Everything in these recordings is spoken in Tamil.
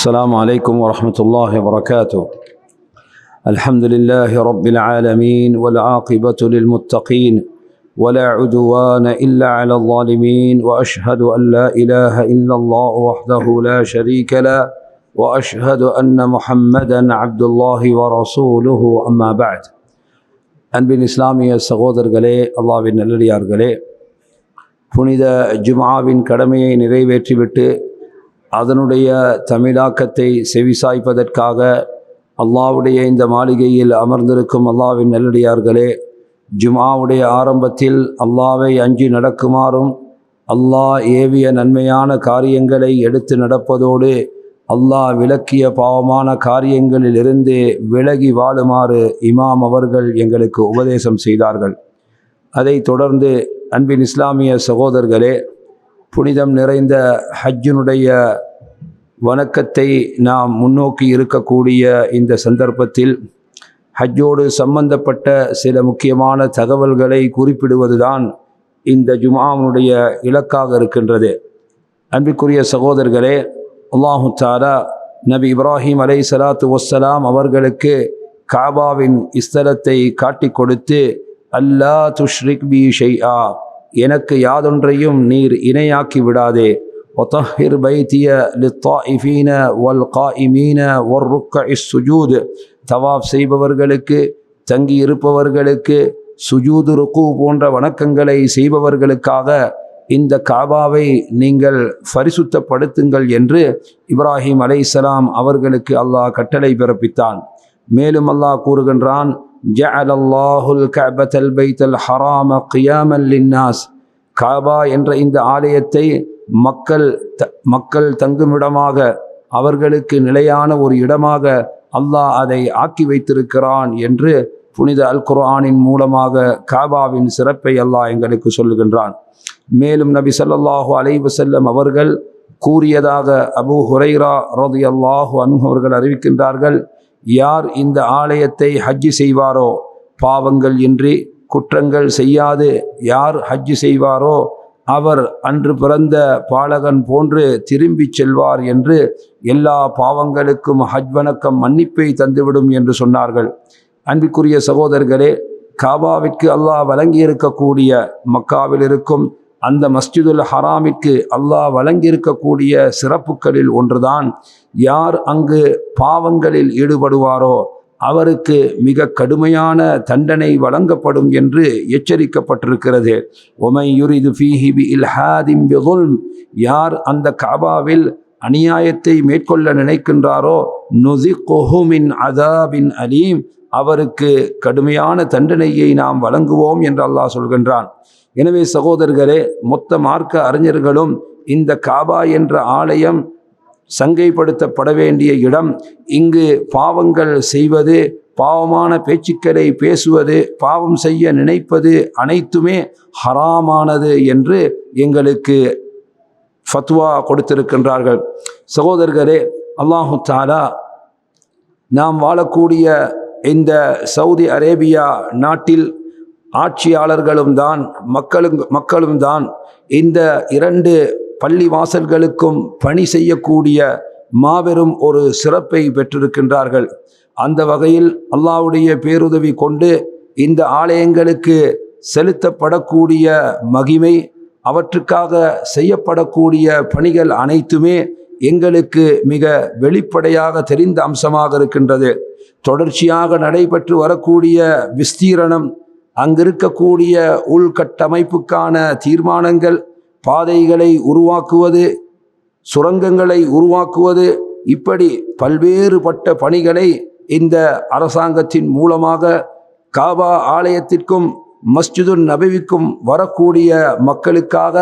السلام عليكم ورحمة الله وبركاته. الحمد لله رب العالمين والعاقبة للمتقين ولا عدوان إلا على الظالمين وأشهد أن لا إله إلا الله وحده لا شريك له وأشهد أن محمدا عبد الله ورسوله أما بعد. أن بن إسلامي السغوذر அன்பின் الله சகோதரர்களே அல்லாவின் நல்லடியார்களே புனித ஜுமாவின் கடமையை நிறைவேற்றிவிட்டு அதனுடைய தமிழாக்கத்தை செவிசாய்ப்பதற்காக அல்லாவுடைய இந்த மாளிகையில் அமர்ந்திருக்கும் அல்லாவின் நல்லடியார்களே ஜுமாவுடைய ஆரம்பத்தில் அல்லாவை அஞ்சி நடக்குமாறும் அல்லாஹ் ஏவிய நன்மையான காரியங்களை எடுத்து நடப்பதோடு அல்லாஹ் விளக்கிய பாவமான காரியங்களிலிருந்து விலகி வாழுமாறு இமாம் அவர்கள் எங்களுக்கு உபதேசம் செய்தார்கள். அதைத் தொடர்ந்து அன்பின் இஸ்லாமிய சகோதரர்களே புனிதம் நிறைந்த ஹஜ்ஜினுடைய வணக்கத்தை நாம் முன்னோக்கி இருக்கக்கூடிய இந்த சந்தர்ப்பத்தில் ஹஜ்ஜோடு சம்பந்தப்பட்ட சில முக்கியமான தகவல்களை குறிப்பிடுவதுதான் இந்த ஜுமாவுடைய இலக்காக இருக்கின்றது. அன்பிற்குரிய சகோதரர்களே அல்லாஹு தாரா நபி இப்ராஹிம் அலை சலாத்து வசலாம் அவர்களுக்கு காபாவின் இஸ்தலத்தை காட்டிக் கொடுத்து அல்லா துஷ்ரிக் பி ஷைஆ எனக்கு யாதொன்றையும் நீர் இணையாக்கி விடாதே. ஒத்தஹிர் பைத்திய லித்தாயிஃபீன வல் காயிமீன ஒர் ருக்க இஸ்ஸுஜூத் தவாப் செய்பவர்களுக்கு தங்கி இருப்பவர்களுக்கு சுஜூது ருக்கு போன்ற வணக்கங்களை செய்பவர்களுக்காக இந்த காபாவை நீங்கள் பரிசுத்தப்படுத்துங்கள் என்று இப்ராஹிம் அலை அவர்களுக்கு அல்லாஹ் கட்டளை பிறப்பித்தான். மேலும் அல்லாஹ் கூறுகின்றான் ஜஅல் அல்லாஹுல் கபத்தல் பைத்தல் ஹராம கியாமல் லின்னாஸ். காபா என்ற இந்த ஆலயத்தை மக்கள் த மக்கள் தங்குமிடமாக அவர்களுக்கு நிலையான ஒரு இடமாக அல்லாஹ் அதை ஆக்கி வைத்திருக்கிறான் என்று புனித அல் குர்ஆனின் மூலமாக காபாவின் சிறப்பை அல்லாஹ் எங்களுக்கு சொல்லுகின்றான். மேலும் நபி சல்லாஹூ அலைஹி அவர்கள் கூறியதாக அபு ஹுரைரா ரலியல்லாஹு அன்ஹு அவர்கள் அறிவிக்கின்றார்கள் யார் இந்த ஆலயத்தை ஹஜ்ஜி செய்வாரோ? பாவங்கள் இன்றி குற்றங்கள் செய்யாது. யார் ஹஜ்ஜி செய்வாரோ? அவர் அன்று பிறந்த பாலகன் போன்று திரும்பி செல்வார் என்று எல்லா பாவங்களுக்கும் ஹஜ் வணக்கம் மன்னிப்பை தந்துவிடும் என்று சொன்னார்கள். அன்பிற்குரிய சகோதரர்களே காபாவிற்கு அல்லாஹ் வழங்கி இருக்கக்கூடிய மக்காவில் இருக்கும் அந்த மஸ்ஜிதுல் ஹராமிற்கு அல்லாஹ் வழங்கியிருக்கக்கூடிய சிறப்புகளில் ஒன்றுதான். யார் அங்கு பாவங்களில் ஈடுபடுவாரோ அவருக்கு மிக கடுமையான தண்டனை வழங்கப்படும் என்று எச்சரிக்கப்பட்டிருக்கிறது. ஒமை யுரிது ஃபீஹிபி இல் ஹாதிம் யார் அந்த காபாவில் அநியாயத்தை மேற்கொள்ள நினைக்கின்றாரோ நுசி கொஹுமின் அதாபின் அலீம். அவருக்கு கடுமையான தண்டனையை நாம் வழங்குவோம் என்று அல்லாஹ் சொல்கின்றான். எனவே சகோதரர்களே மொத்த மார்க்க அறிஞர்களும் இந்த காபா என்ற ஆலயம் சங்கைப்படுத்தப்பட வேண்டிய இடம். இங்கு பாவங்கள் செய்வது பாவமான பேச்சுக்களை பேசுவது பாவம் செய்ய நினைப்பது அனைத்துமே ஹராமானது என்று எங்களுக்கு ஃபத்வா கொடுத்திருக்கின்றார்கள். சகோதரர்களே அல்லாஹு தாலா நாம் வாழக்கூடிய இந்த சவுதி அரேபியா நாட்டில் ஆட்சியாளர்களும் தான் மக்களும் மக்களும் தான் இந்த இரண்டு பள்ளி வாசல்களுக்கும் பணி செய்யக்கூடிய மாபெரும் ஒரு சிறப்பை பெற்றிருக்கின்றார்கள். அந்த வகையில் அல்லாவுடைய பேருதவி கொண்டு இந்த ஆலயங்களுக்கு செலுத்தப்படக்கூடிய மகிமை அவற்றுக்காக செய்யப்படக்கூடிய பணிகள் அனைத்துமே எங்களுக்கு மிக வெளிப்படையாக தெரிந்த அம்சமாக இருக்கின்றது. தொடர்ச்சியாக நடைபெற்று வரக்கூடிய விஸ்தீரணம் அங்கிருக்கக்கூடிய உள்கட்டமைப்புக்கான தீர்மானங்கள் பாதைகளை உருவாக்குவது சுரங்கங்களை உருவாக்குவது இப்படி பல்வேறுபட்ட பணிகளை இந்த அரசாங்கத்தின் மூலமாக காபா ஆலயத்திற்கும் மஸ்ஜிதுன் நபவிக்கும் வரக்கூடிய மக்களுக்காக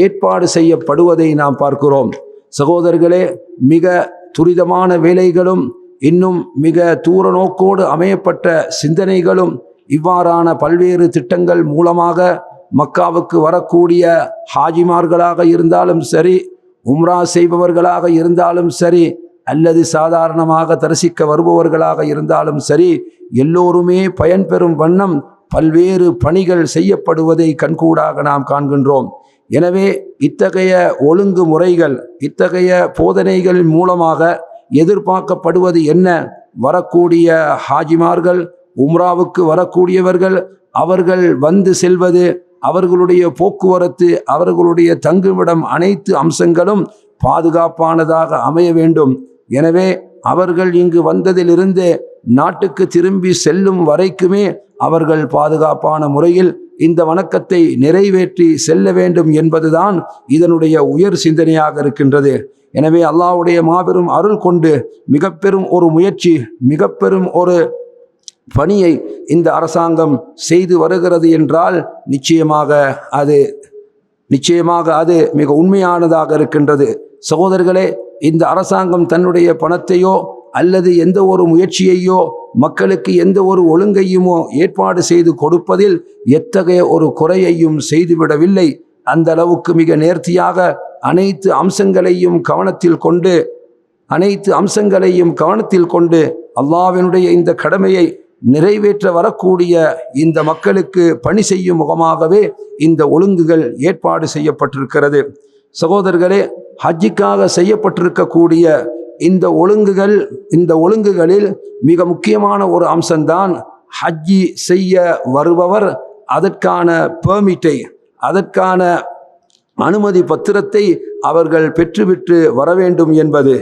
ஏற்பாடு செய்யப்படுவதை நாம் பார்க்கிறோம். சகோதரர்களே மிக துரிதமான வேலைகளும் இன்னும் மிக தூர நோக்கோடு அமையப்பட்ட சிந்தனைகளும் இவ்வாறான பல்வேறு திட்டங்கள் மூலமாக மக்காவுக்கு வரக்கூடிய ஹாஜிமார்களாக இருந்தாலும் சரி உம்ரா செய்பவர்களாக இருந்தாலும் சரி அல்லது சாதாரணமாக தரிசிக்க வருபவர்களாக இருந்தாலும் சரி எல்லோருமே பயன்பெறும் வண்ணம் பல்வேறு பணிகள் செய்யப்படுவதை கண்கூடாக நாம் காண்கின்றோம். எனவே இத்தகைய ஒழுங்கு முறைகள் இத்தகைய போதனைகள் மூலமாக எதிர்பார்க்கப்படுவது என்ன? வரக்கூடிய ஹாஜிமார்கள் உம்ராவுக்கு வரக்கூடியவர்கள் அவர்கள் வந்து செல்வது அவர்களுடைய போக்குவரத்து அவர்களுடைய தங்குமிடம் அனைத்து அம்சங்களும் பாதுகாப்பானதாக அமைய வேண்டும். எனவே அவர்கள் இங்கு வந்ததிலிருந்து நாட்டுக்கு திரும்பி செல்லும் வரைக்குமே அவர்கள் பாதுகாப்பான முறையில் இந்த வணக்கத்தை நிறைவேற்றி செல்ல வேண்டும் என்பதுதான் இதனுடைய உயர் சிந்தனையாக இருக்கின்றது. எனவே அல்லாவுடைய மாபெரும் அருள் கொண்டு மிக பெரும் ஒரு முயற்சி மிக பெரும் ஒரு பணியை இந்த அரசாங்கம் செய்து வருகிறது என்றால் நிச்சயமாக அது நிச்சயமாக அது மிக உண்மையானதாக இருக்கின்றது. சகோதரர்களே இந்த அரசாங்கம் தன்னுடைய பணத்தையோ அல்லது எந்த ஒரு முயற்சியையோ மக்களுக்கு எந்த ஒரு ஒழுங்கையுமோ ஏற்பாடு செய்து கொடுப்பதில் எத்தகைய ஒரு குறையையும் செய்துவிடவில்லை. அந்த அளவுக்கு மிக நேர்த்தியாக அனைத்து அம்சங்களையும் கவனத்தில் கொண்டு அனைத்து அம்சங்களையும் கவனத்தில் கொண்டு அல்லாவினுடைய இந்த கடமையை நிறைவேற்ற வரக்கூடிய இந்த மக்களுக்கு பணி செய்யும் முகமாகவே இந்த ஒழுங்குகள் ஏற்பாடு செய்யப்பட்டிருக்கிறது. சகோதரர்களே ஹஜ்ஜிக்காக செய்யப்பட்டிருக்கக்கூடிய இந்த ஒழுங்குகள் இந்த ஒழுங்குகளில் மிக முக்கியமான ஒரு அம்சம்தான் ஹஜ்ஜி செய்ய வருபவர் அதற்கான பெர்மிட்டை அதற்கான அனுமதி பத்திரத்தை அவர்கள் பெற்றுவிட்டு வர வேண்டும் என்பது.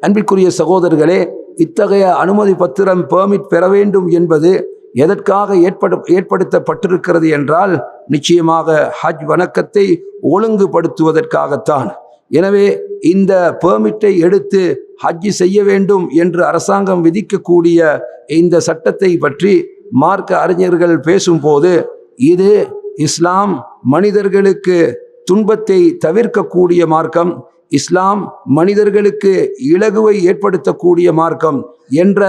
அன்பிற்குரிய சகோதரர்களே இத்தகைய அனுமதி பத்திரம் பெர்மிட் பெற வேண்டும் என்பது எதற்காக ஏற்படு ஏற்படுத்தப்பட்டிருக்கிறது என்றால் நிச்சயமாக ஹஜ் வணக்கத்தை ஒழுங்குபடுத்துவதற்காகத்தான். எனவே இந்த பெர்மிட்டை எடுத்து ஹஜ்ஜி செய்ய வேண்டும் என்று அரசாங்கம் விதிக்கக்கூடிய இந்த சட்டத்தை பற்றி மார்க்க அறிஞர்கள் பேசும்போது இது இஸ்லாம் மனிதர்களுக்கு துன்பத்தை தவிர்க்கக்கூடிய மார்க்கம் இஸ்லாம் மனிதர்களுக்கு இலகுவை ஏற்படுத்தக்கூடிய மார்க்கம் என்ற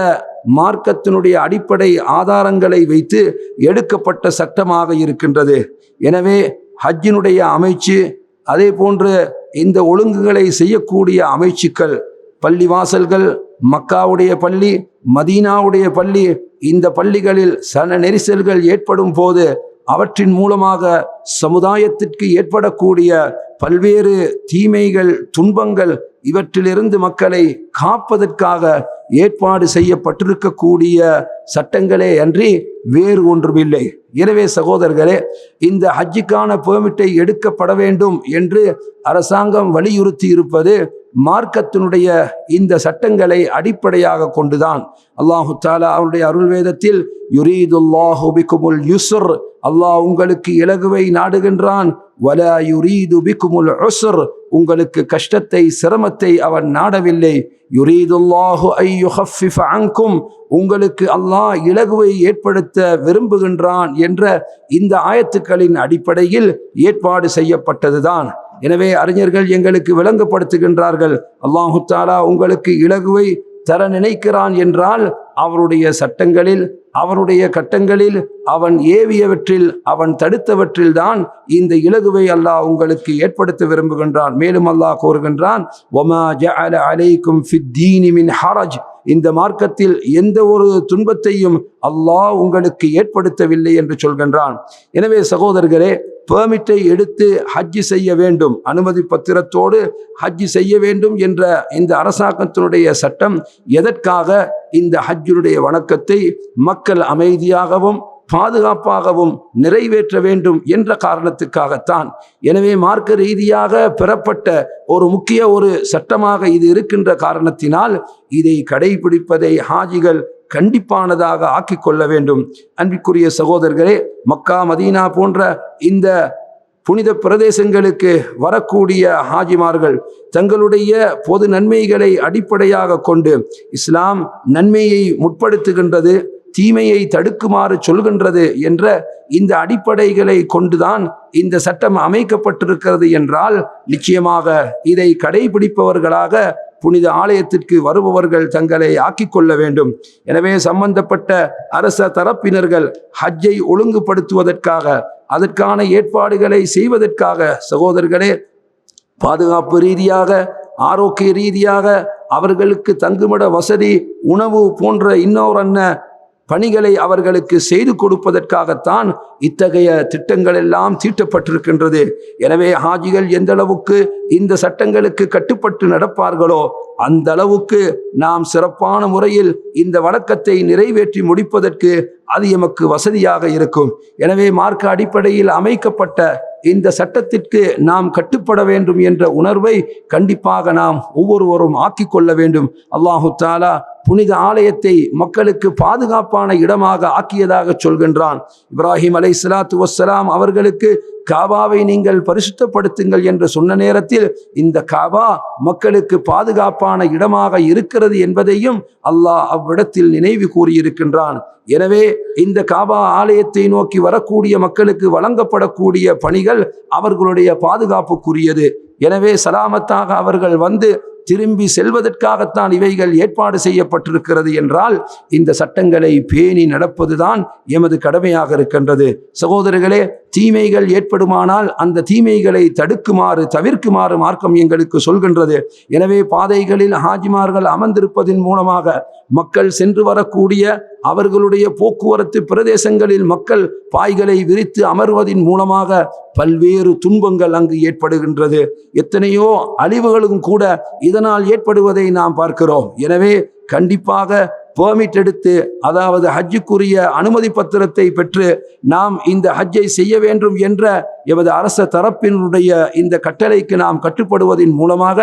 மார்க்கத்தினுடைய அடிப்படை ஆதாரங்களை வைத்து எடுக்கப்பட்ட சட்டமாக இருக்கின்றது. எனவே ஹஜ்ஜினுடைய அமைச்சு அதே போன்று இந்த ஒழுங்குகளை செய்யக்கூடிய அமைச்சுக்கள் பள்ளிவாசல்கள் மக்காவுடைய பள்ளி மதீனாவுடைய பள்ளி இந்த பள்ளிகளில் சன நெரிசல்கள் ஏற்படும் போது அவற்றின் மூலமாக சமுதாயத்திற்கு ஏற்படக்கூடிய பல்வேறு தீமைகள் துன்பங்கள் இவற்றிலிருந்து மக்களை காப்பதற்காக ஏற்பாடு செய்யப்பட்டிருக்கக்கூடிய சட்டங்களே அன்றி வேறு ஒன்றுமில்லை. எனவே சகோதரர்களே இந்த ஹஜ்ஜுக்கான பெர்மிட்டை எடுக்கப்பட வேண்டும் என்று அரசாங்கம் வலியுறுத்தி இருப்பது மார்க்கத்தினுடைய இந்த சட்டங்களை அடிப்படையாக கொண்டுதான் அல்லாஹு தாலா அவனுடைய அருள் வேதத்தில் யுரீதுல்லாஹு பிக்குமுல் யுஸ்ர் அல்லாஹ் உங்களுக்கு இலகுவை நாடுகின்றான். வல யுரீது பிக்குமுல் உசுர் உங்களுக்கு கஷ்டத்தை சிரமத்தை அவன் நாடவில்லை. யுரீதுல்லாஹு ஐயுஹஃபிஃப அங்கும் உங்களுக்கு அல்லாஹ் இலகுவை ஏற்படுத்த விரும்புகின்றான் என்ற இந்த ஆயத்துக்களின் அடிப்படையில் ஏற்பாடு செய்யப்பட்டதுதான். எனவே அறிஞர்கள் எங்களுக்கு விளங்கப்படுத்துகின்றார்கள் அல்லாஹு தாலா உங்களுக்கு இலகுவை தர நினைக்கிறான் என்றால் அவருடைய சட்டங்களில் அவருடைய கட்டங்களில் அவன் ஏவியவற்றில் அவன் தடுத்தவற்றில் தான் இந்த இலகுவை அல்லாஹ் உங்களுக்கு ஏற்படுத்த விரும்புகின்றான். மேலும் அல்லாஹ் கூறுகின்றான் ஒமா ஜஅல அலைக்கும் ஃபித்தீனி மின் ஹரஜ். இந்த மார்க்கத்தில் எந்த ஒரு துன்பத்தையும் அல்லாஹ் உங்களுக்கு ஏற்படுத்தவில்லை என்று சொல்கின்றான். எனவே சகோதரர்களே பெர்மிட்டை எடுத்து ஹஜ்ஜி செய்ய வேண்டும். அனுமதி பத்திரத்தோடு ஹஜ்ஜி செய்ய வேண்டும் என்ற இந்த அரசாங்கத்தினுடைய சட்டம் எதற்காக இந்த ஹஜ்ஜினுடைய வணக்கத்தை மக்கள் அமைதியாகவும் பாதுகாப்பாகவும் நிறைவேற்ற வேண்டும் என்ற காரணத்துக்காகத்தான். எனவே மார்க்க ரீதியாக பெறப்பட்ட ஒரு முக்கிய ஒரு சட்டமாக இது இருக்கின்ற காரணத்தினால் இதை கடைபிடிப்பதை ஹாஜிகள் கண்டிப்பானதாக ஆக்கிக் கொள்ள வேண்டும். அன்பிற்குரிய சகோதரர்களே மக்கா மதீனா போன்ற இந்த புனித பிரதேசங்களுக்கு வரக்கூடிய ஹாஜிமார்கள் தங்களுடைய பொது நன்மைகளை அடிப்படையாக கொண்டு இஸ்லாம் நன்மையை முற்படுத்துகின்றது தீமையை தடுக்குமாறு சொல்கின்றது என்ற இந்த அடிப்படைகளை கொண்டுதான் இந்த சட்டம் அமைக்கப்பட்டிருக்கிறது என்றால் நிச்சயமாக இதை கடைபிடிப்பவர்களாக புனித ஆலயத்திற்கு வருபவர்கள் தங்களை ஆக்கிக் கொள்ள வேண்டும். எனவே சம்பந்தப்பட்ட அரச தரப்பினர்கள் ஹஜ்ஜை ஒழுங்குபடுத்துவதற்காக அதற்கான ஏற்பாடுகளை செய்வதற்காக சகோதரர்களே பாதுகாப்பு ரீதியாக ஆரோக்கிய ரீதியாக அவர்களுக்கு தங்குமிட வசதி உணவு போன்ற இன்னொரு பணிகளை அவர்களுக்கு செய்து கொடுப்பதற்காகத்தான் இத்தகைய திட்டங்கள் எல்லாம் தீட்டப்பட்டிருக்கின்றது. எனவே ஹாஜிகள் எந்த அளவுக்கு இந்த சட்டங்களுக்கு கட்டுப்பட்டு நடப்பார்களோ அந்த அளவுக்கு நாம் சிறப்பான முறையில் இந்த வழக்கத்தை நிறைவேற்றி முடிப்பதற்கு அது எமக்கு வசதியாக இருக்கும். எனவே மார்க்க அடிப்படையில் அமைக்கப்பட்ட இந்த சட்டத்திற்கு நாம் கட்டுப்பட வேண்டும் என்ற உணர்வை கண்டிப்பாக நாம் ஒவ்வொருவரும் ஆக்கிக் கொள்ள வேண்டும். அல்லாஹு தாலா புனித ஆலயத்தை மக்களுக்கு பாதுகாப்பான இடமாக ஆக்கியதாக சொல்கின்றான். இப்ராஹிம் அலை சலாத்து வசலாம் அவர்களுக்கு காபாவை நீங்கள் பரிசுத்தப்படுத்துங்கள் என்று சொன்ன நேரத்தில் இந்த காபா மக்களுக்கு பாதுகாப்பான இடமாக இருக்கிறது என்பதையும் அல்லாஹ் அவ்விடத்தில் நினைவு கூறியிருக்கின்றான். எனவே இந்த காபா ஆலயத்தை நோக்கி வரக்கூடிய மக்களுக்கு வழங்கப்படக்கூடிய பணிகள் அவர்களுடைய பாதுகாப்புக்குரியது. எனவே சலாமத்தாக அவர்கள் வந்து திரும்பி செல்வதற்காகத்தான் இவைகள் ஏற்பாடு செய்யப்பட்டிருக்கிறது என்றால் இந்த சட்டங்களை பேணி நடப்பதுதான் எமது கடமையாக இருக்கின்றது. சகோதரர்களே தீமைகள் ஏற்படுமானால் அந்த தீமைகளை தடுக்குமாறு தவிர்க்குமாறு மார்க்கம் எங்களுக்கு சொல்கின்றது. எனவே பாதைகளில் ஹாஜிமார்கள் அமர்ந்திருப்பதன் மூலமாக மக்கள் சென்று வரக்கூடிய அவர்களுடைய போக்குவரத்து பிரதேசங்களில் மக்கள் பாய்களை விரித்து அமர்வதின் மூலமாக பல்வேறு துன்பங்கள் அங்கு ஏற்படுகின்றது. எத்தனையோ அழிவுகளும் கூட இதனால் ஏற்படுவதை நாம் பார்க்கிறோம். எனவே கண்டிப்பாக பெர்மிட் எடுத்து அதாவது ஹஜ்ஜுக்குரிய அனுமதி பத்திரத்தை பெற்று நாம் இந்த ஹஜ்ஜை செய்ய வேண்டும் என்ற எமது அரச தரப்பினுடைய இந்த கட்டளைக்கு நாம் கட்டுப்படுவதன் மூலமாக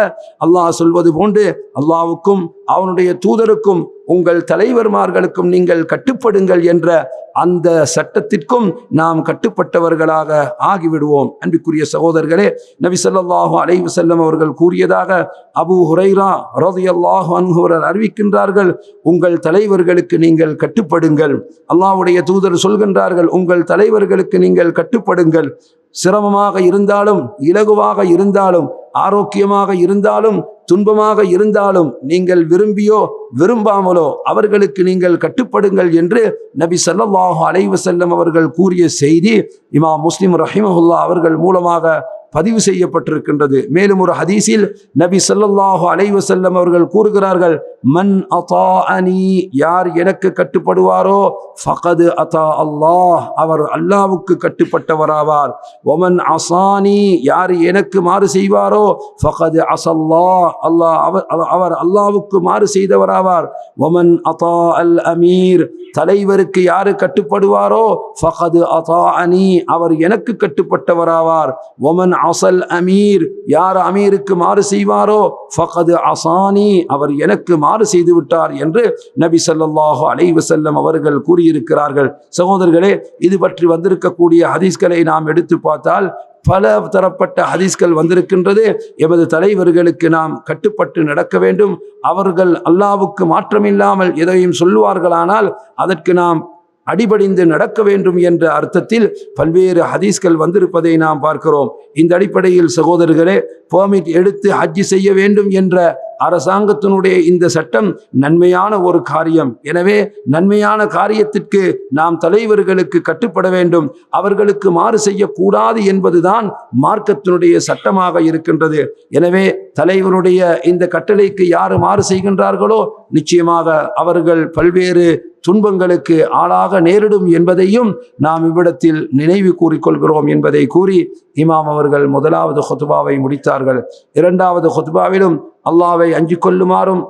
அல்லாஹ் சொல்வது போன்று அல்லாவுக்கும் அவனுடைய தூதருக்கும் உங்கள் தலைவர்மார்களுக்கும் நீங்கள் கட்டுப்படுங்கள் என்ற அந்த சட்டத்திற்கும் நாம் கட்டுப்பட்டவர்களாக ஆகிவிடுவோம். அன்பிற்குரிய சகோதரர்களே நபி சொல்லாஹு அலைஹி அவர்கள் கூறியதாக அபு ஹுரைரா ரலியல்லாஹு அன்ஹு அறிவிக்கின்றார்கள் உங்கள் தலைவர்களுக்கு நீங்கள் கட்டுப்படுங்கள். அல்லாவுடைய தூதர் சொல்கின்றார்கள் உங்கள் தலைவர்களுக்கு நீங்கள் கட்டுப்படுங்கள். சிரமமாக இருந்தாலும் இலகுவாக இருந்தாலும் ஆரோக்கியமாக இருந்தாலும் துன்பமாக இருந்தாலும் நீங்கள் விரும்பியோ விரும்பாமலோ அவர்களுக்கு நீங்கள் கட்டுப்படுங்கள் என்று நபி ஸல்லல்லாஹு அலைவசல்லம் அவர்கள் கூறிய செய்தி இமா முஸ்லிம் ரஹிமஹுல்லா அவர்கள் மூலமாக பதிவு செய்யப்பட்டிருக்கின்றது. மேலும் ஒரு ஹதீஸில் நபி சொல்லல்லாஹு அலைவசல்லம் அவர்கள் கூறுகிறார்கள் மன் அதாஅனி யார் எனக்கு கட்டுப்படுவாரோ ஃபகது அதா அல்லாஹ் அவர் அல்லாவுக்கு கட்டுப்பட்டவராவார். ஒமன் அசானி யார் எனக்கு மாறு செய்வாரோ ஃபகது அசல்லாஹ் அல்லாஹ் அவர் அவர் அல்லாவுக்கு மாறு செய்தவராவார். ஒமன் அதா அல் அமீர் தலைவருக்கு யாரு கட்டுப்படுவாரோ? ஃபஹது அதா அனி அவர் எனக்கு கட்டுப்பட்டவராவார். ஒமன் அசல் அமீர் யார் அமீருக்கு மாறு செய்வாரோ? ஃபஹது அசானி அவர் எனக்கு மாறு செய்து விட்டார் என்று நபி ஸல்லல்லாஹு அலைவசல்லம் அவர்கள் கூறியிருக்கிறார்கள். சகோதரர்களே இது பற்றி வந்திருக்கக்கூடிய ஹதீஸ்களை நாம் எடுத்து பார்த்தால் பல தரப்பட்ட ஹதீஸ்கள் வந்திருக்கின்றது. எமது தலைவர்களுக்கு நாம் கட்டுப்பட்டு நடக்க வேண்டும். அவர்கள் அல்லாவுக்கு மாற்றமில்லாமல் எதையும் சொல்லுவார்களானால் அதற்கு நாம் அடிபடிந்து நடக்க வேண்டும் என்ற அர்த்தத்தில் பல்வேறு ஹதீஸ்கள் வந்திருப்பதை நாம் பார்க்கிறோம். இந்த அடிப்படையில் சகோதரர்களே பெர்மிட் எடுத்து ஹஜ்ஜி செய்ய வேண்டும் என்ற அரசாங்கத்தினுடைய இந்த சட்டம் நன்மையான ஒரு காரியம். எனவே நன்மையான காரியத்திற்கு நாம் தலைவர்களுக்கு கட்டுப்பட வேண்டும். அவர்களுக்கு மாறு செய்யக்கூடாது என்பதுதான் மார்க்கத்தினுடைய சட்டமாக இருக்கின்றது. எனவே தலைவருடைய இந்த கட்டளைக்கு யார் மாறு செய்கின்றார்களோ நிச்சயமாக அவர்கள் பல்வேறு துன்பங்களுக்கு ஆளாக நேரிடும் என்பதையும் நாம் இவ்விடத்தில் நினைவு கூறிக்கொள்கிறோம் என்பதை கூறி இமாம் அவர்கள் முதலாவது ஹொத்துபாவை முடித்தார்கள். இரண்டாவது ஹொத்துபாவிலும் அல்லாவை அஞ்சு கொள்ளுமாறும்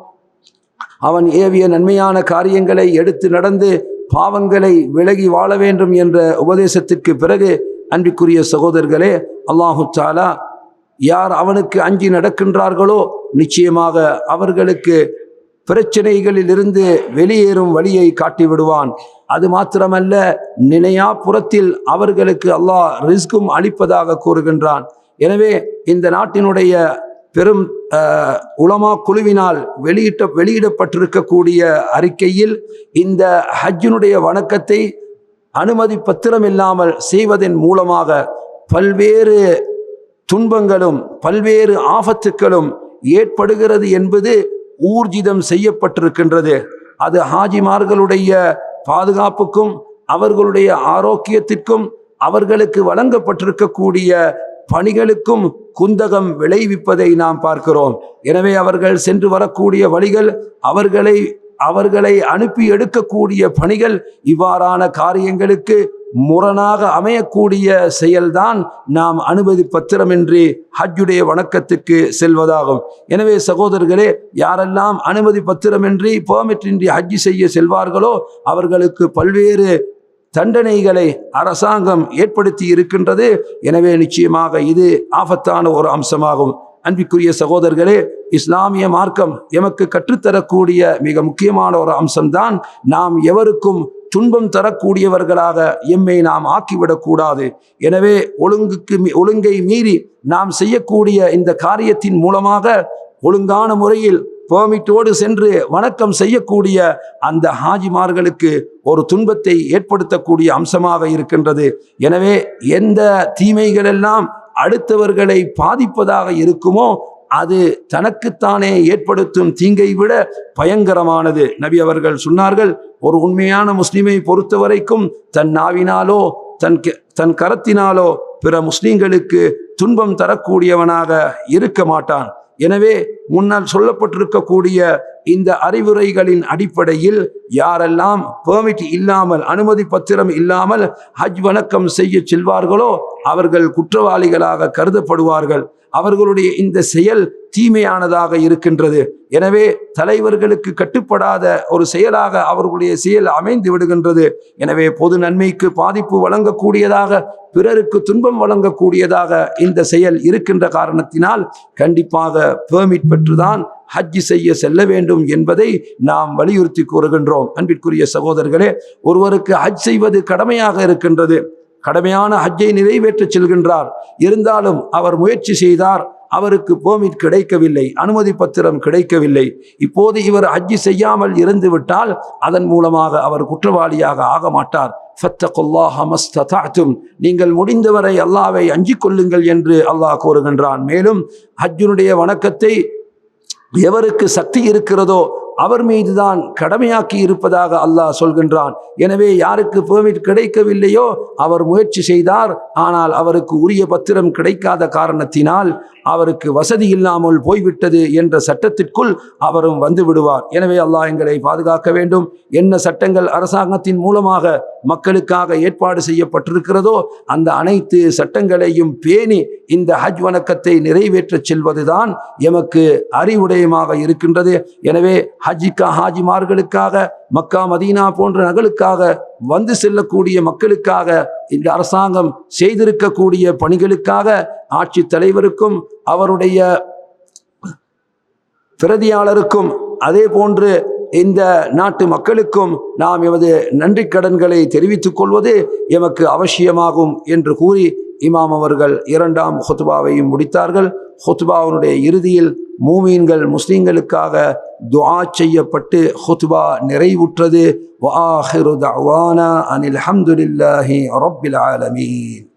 அவன் ஏவிய நன்மையான காரியங்களை எடுத்து நடந்து பாவங்களை விலகி வாழ வேண்டும் என்ற உபதேசத்திற்கு பிறகு அன்பிற்குரிய சகோதரர்களே அல்லாஹு தாலா யார் அவனுக்கு அஞ்சி நடக்கின்றார்களோ நிச்சயமாக அவர்களுக்கு பிரச்சனைகளிலிருந்து வெளியேறும் வழியை காட்டி விடுவான் அது மாத்திரமல்ல நினையா புறத்தில் அவர்களுக்கு அல்லாஹ் ரிஸ்கும் அளிப்பதாக கூறுகின்றான். எனவே இந்த நாட்டினுடைய பெரும் உலமா குழுவினால் வெளியிட்ட வெளியிடப்பட்டிருக்கக்கூடிய அறிக்கையில் இந்த ஹஜ்ஜினுடைய வணக்கத்தை அனுமதி பத்திரம் இல்லாமல் செய்வதன் மூலமாக பல்வேறு துன்பங்களும் பல்வேறு ஆபத்துக்களும் ஏற்படுகிறது என்பது ஊர்ஜிதம் செய்யப்பட்டிருக்கின்றது. அது ஹாஜிமார்களுடைய பாதுகாப்புக்கும் அவர்களுடைய ஆரோக்கியத்திற்கும் அவர்களுக்கு வழங்கப்பட்டிருக்கக்கூடிய பணிகளுக்கும் குந்தகம் விளைவிப்பதை நாம் பார்க்கிறோம். எனவே அவர்கள் சென்று வரக்கூடிய வழிகள் அவர்களை அவர்களை அனுப்பி எடுக்கக்கூடிய பணிகள் இவ்வாறான காரியங்களுக்கு முரணாக அமையக்கூடிய செயல்தான் நாம் அனுமதி பத்திரமின்றி ஹஜ்ஜுடைய வணக்கத்துக்கு செல்வதாகும். எனவே சகோதரர்களே யாரெல்லாம் அனுமதி பத்திரமின்றி பெர்மிட்டின்றி ஹஜ்ஜி செய்ய செல்வார்களோ அவர்களுக்கு பல்வேறு தண்டனைகளை அரசாங்கம் ஏற்படுத்தி இருக்கின்றது. எனவே நிச்சயமாக இது ஆபத்தான ஒரு அம்சமாகும். அன்பிற்குரிய சகோதரர்களே இஸ்லாமிய மார்க்கம் எமக்கு கற்றுத்தரக்கூடிய மிக முக்கியமான ஒரு அம்சம்தான். நாம் எவருக்கும் துன்பம் தரக்கூடியவர்களாக எம்மை நாம் ஆக்கிவிடக்கூடாது. எனவே ஒழுங்குக்கு மீ- ஒழுங்கை மீறி நாம் செய்யக்கூடிய இந்த காரியத்தின் மூலமாக ஒழுங்கான முறையில் பெர்மிட்டோடு சென்று வணக்கம் செய்யக்கூடிய அந்த ஹாஜிமார்களுக்கு ஒரு துன்பத்தை ஏற்படுத்தக்கூடிய அம்சமாக இருக்கின்றது. எனவே எந்த தீமைகள் எல்லாம் அடுத்தவர்களை பாதிப்பதாக இருக்குமோ அது தனக்குத்தானே ஏற்படுத்தும் தீங்கை விட பயங்கரமானது. நபி அவர்கள் சொன்னார்கள் ஒரு உண்மையான முஸ்லிமை பொறுத்த வரைக்கும் தன் நாவினாலோ தன் தன் கரத்தினாலோ பிற முஸ்லிம்களுக்கு துன்பம் தரக்கூடியவனாக இருக்க மாட்டான். எனவே முன்னால் சொல்லப்பட்டிருக்கக்கூடிய இந்த அறிவுரைகளின் அடிப்படையில் யாரெல்லாம் பெர்மிட் இல்லாமல் அனுமதி பத்திரம் இல்லாமல் ஹஜ் வணக்கம் செய்ய செல்வார்களோ அவர்கள் குற்றவாளிகளாக கருதப்படுவார்கள். அவர்களுடைய இந்த செயல் தீமையானதாக இருக்கின்றது. எனவே தலைவர்களுக்கு கட்டுப்படாத ஒரு செயலாக அவர்களுடைய செயல் அமைந்து விடுகின்றது. எனவே பொது நன்மைக்கு பாதிப்பு வழங்கக்கூடியதாக பிறருக்கு துன்பம் வழங்கக்கூடியதாக இந்த செயல் இருக்கின்ற காரணத்தினால் கண்டிப்பாக பெர்மிட் பெற்றுதான் ஹஜ் செய்ய செல்ல வேண்டும் என்பதை நாம் வலியுறுத்தி கூறுகின்றோம். அன்பிற்குரிய சகோதரர்களே ஒருவருக்கு ஹஜ் செய்வது கடமையாக இருக்கின்றது. கடமையான ஹஜ்ஜை நிறைவேற்றச் செல்கின்றார். இருந்தாலும் அவர் முயற்சி செய்தார். அவருக்கு போமிட் கிடைக்கவில்லை. அனுமதி பத்திரம் கிடைக்கவில்லை. இப்போது இவர் ஹஜ்ஜி செய்யாமல் இருந்துவிட்டால் அதன் மூலமாக அவர் குற்றவாளியாக ஆக மாட்டார். ஃபத்தகுல்லாஹ நீங்கள் முடிந்தவரை அல்லாவை அஞ்சிக் கொள்ளுங்கள் என்று அல்லாஹ் கூறுகின்றான். மேலும் ஹஜ்ஜுனுடைய வணக்கத்தை எவருக்கு சக்தி இருக்கிறதோ அவர் மீதுதான் கடமையாக்கி இருப்பதாக அல்லாஹ் சொல்கின்றான். எனவே யாருக்கு பெர்மிட் கிடைக்கவில்லையோ அவர் முயற்சி செய்தார். ஆனால் அவருக்கு உரிய பத்திரம் கிடைக்காத காரணத்தினால் அவருக்கு வசதி இல்லாமல் போய்விட்டது என்ற சட்டத்திற்குள் அவரும் வந்து விடுவார். எனவே அல்லாஹ் எங்களை பாதுகாக்க வேண்டும். என்ன சட்டங்கள் அரசாங்கத்தின் மூலமாக மக்களுக்காக ஏற்பாடு செய்யப்பட்டிருக்கிறதோ அந்த அனைத்து சட்டங்களையும் பேணி இந்த ஹஜ் வணக்கத்தை நிறைவேற்றச் செல்வதுதான் எமக்கு அறிவுடையமாக இருக்கின்றது. எனவே ஹஜ்ஜிக்கா ஹாஜிமார்களுக்காக மக்கா மதீனா போன்ற நகலுக்காக வந்து செல்லக்கூடிய மக்களுக்காக இந்த அரசாங்கம் செய்திருக்கக்கூடிய பணிகளுக்காக ஆட்சி தலைவருக்கும் அவருடைய பிரதியாளருக்கும் அதே போன்று இந்த நாட்டு மக்களுக்கும் நாம் எமது நன்றி கடன்களை தெரிவித்துக் கொள்வது எமக்கு அவசியமாகும் என்று கூறி இமாம் அவர்கள் இரண்டாம் ஹொத்துபாவையும் முடித்தார்கள். ஹுத்பாவினுடைய இறுதியில் மூமீன்கள் முஸ்லீம்களுக்காக துஆ செய்யப்பட்டு ஹுத்பா நிறைவுற்றது வஆஹிரு தஅவானா அனில் ஹம்துலில்லாஹி ரப்பில் ஆலமீன்